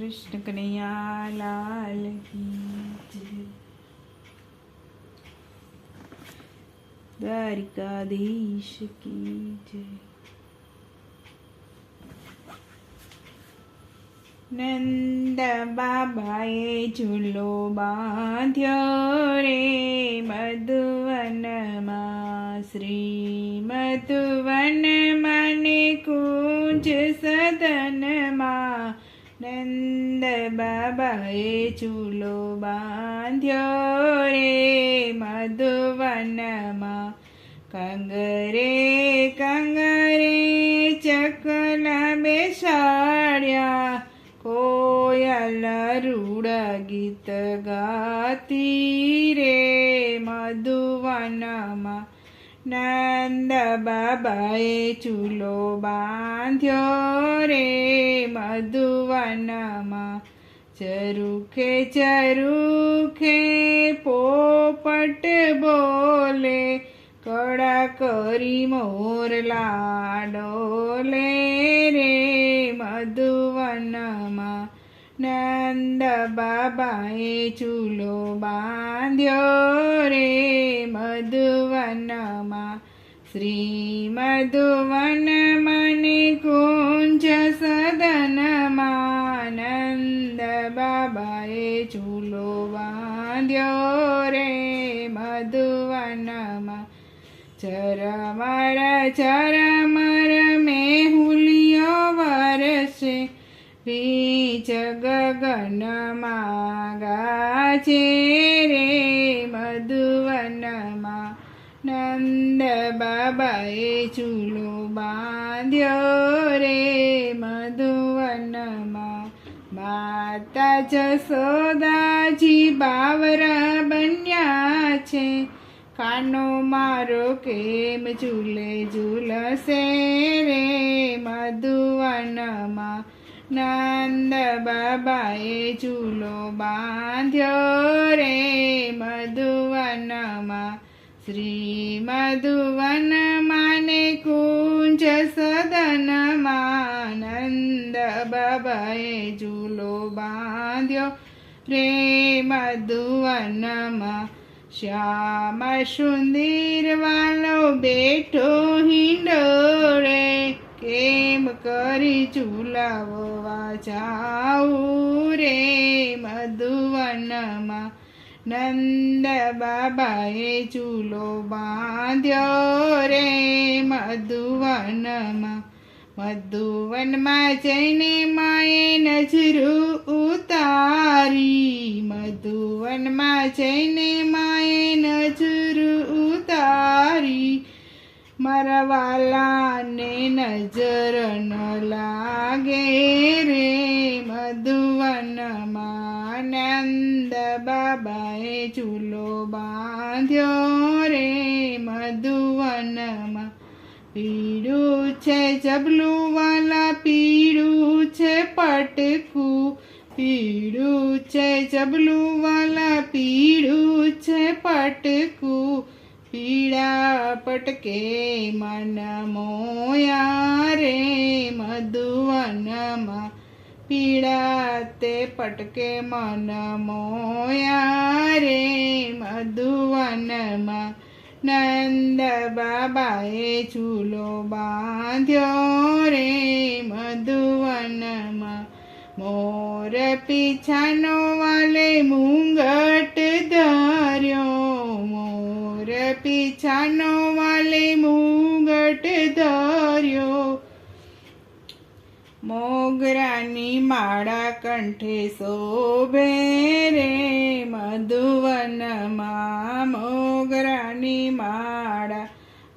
કૃષ્ણ કનૈયા લાલ. દ્વારિકાધીશ કી જય નંદ બાબાએ ઝૂલો બાંધ્યો રે મધુવનમાં શ્રી મધુવન મને કુંજ સદનમાં નંદ બાબાએ ઝૂલો બાંધ્યો રે મધુવનમાં કંગરે કંગરે ચકલા બેસાડ્યા કોયલ રૂડ ગીત ગાતી રે મધુવનમાં નંદ બાબાએ ચૂલો બાંધ્યો રે મધુવનમાં ચરુખે ચરુખે પોપટ બોલે કડા કરી મોર લાડોલે રે મધુવનમાં નંદ બાબાએ ચૂલો બાંધ્યો રે મધુવનમાં શ્રી મધુવન મને કુંજ સદનમાં નંદ બાબાએ ચૂલો બાંધ્યો રે મધુવનમાં ચરમર ચરમર રીચ ગગનમાં ગાજે રે મધુવનમાં નંદ બાબાએ ચૂલો બાંધ્યો રે મધુવનમાં માતા જસોદાજી બાવરા બન્યા છે કાનો મારો કેમ ઝૂલે ઝૂલશે રે મધુવનમાં નંદ બાબાએ ચૂલો બાંધ્યો રે મધુવનમાં શ્રી મધુવન માને કુંજ સદનમાં નંદ બાબાએ ચૂલો બાંધ્યો રે મધુવનમાં શ્યામ સુંદર વાલો બેઠો કરી ઝુલાવવા જાઉં રે મધુવનમાં નંદ બાબાએ ચૂલો બાંધ્યો રે મધુવનમાં મધુવનમાં જઈને માએ નજરું ઉતારી મધુવનમાં જઈને માએ મારા નજર ન લાગે રે મધુવનમાં નંદ બાબાએ ચૂલો બાંધ્યો રે મધુવનમાં. પીળું છે જબલું વાલા પીળું છે પટકું પીળું છે જબલું વાલા પીળું છે પટકું. પીળા પટકે મન મોયા રે મધુવનમાં. પીડા તે પટકે મન મોયા રે મધુવનમાં. નંદ બાબાએ ચૂલો બાંધ્યો રે મધુવનમાં. મોર પીછાનો વાલે મુંગટ ધર્યો મોર પીછાનો વાલે મુગટ ધર્યો. મોગરાની માળા કંઠે શોભે રે મધુવનમાં. મોગરાની માળા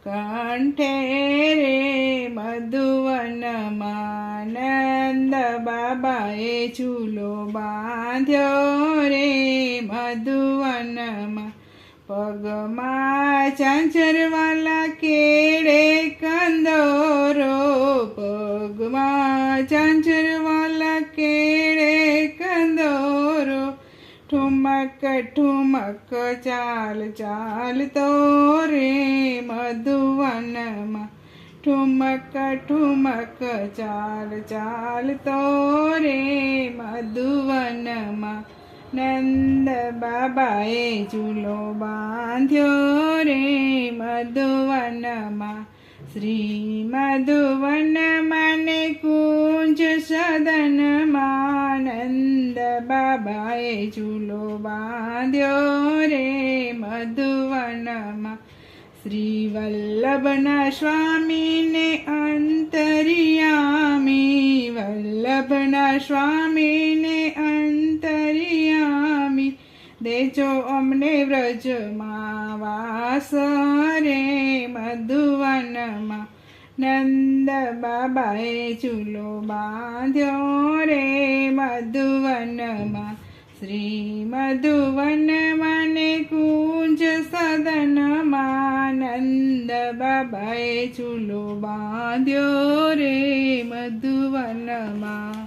કંઠે રે મધુવનમાં. નંદ બાબાએ ચૂલો બાંધ્યો રે મધુવનમાં. પગમાં ચાંચરવાલા કેળે કંદોરો, પગમાં ચાંચરવાલા કેળે કંદોરો, ઠુમક ઠુમક, ચાલ ચાલ તો રે મધુવનમાં. ઠુમક ઠુમક, ચાલ ચાલ તો રે મધુવનમાં. નંદ બાબાએ ચૂલો બાંધ્યો રે મધુવનમાં. શ્રી મધુવનમાં ને કુંજ સદનમાં નંદ બાબાએ ચૂલો બાંધ્યો રે મધુવનમાં. શ્રી વલ્લભના સ્વામીને અંતરિયામી. વલ્લભના સ્વામીને દેજો અમને વ્રજમાં વાસ રે મધુવનમાં. નંદ બાબાએ ચૂલો બાંધ્યો રે મધુવનમાં. શ્રી મધુવનમાં ને કુંજ સદનમાં. નંદ બાબાએ ચૂલો બાંધ્યો રે મધુવનમાં.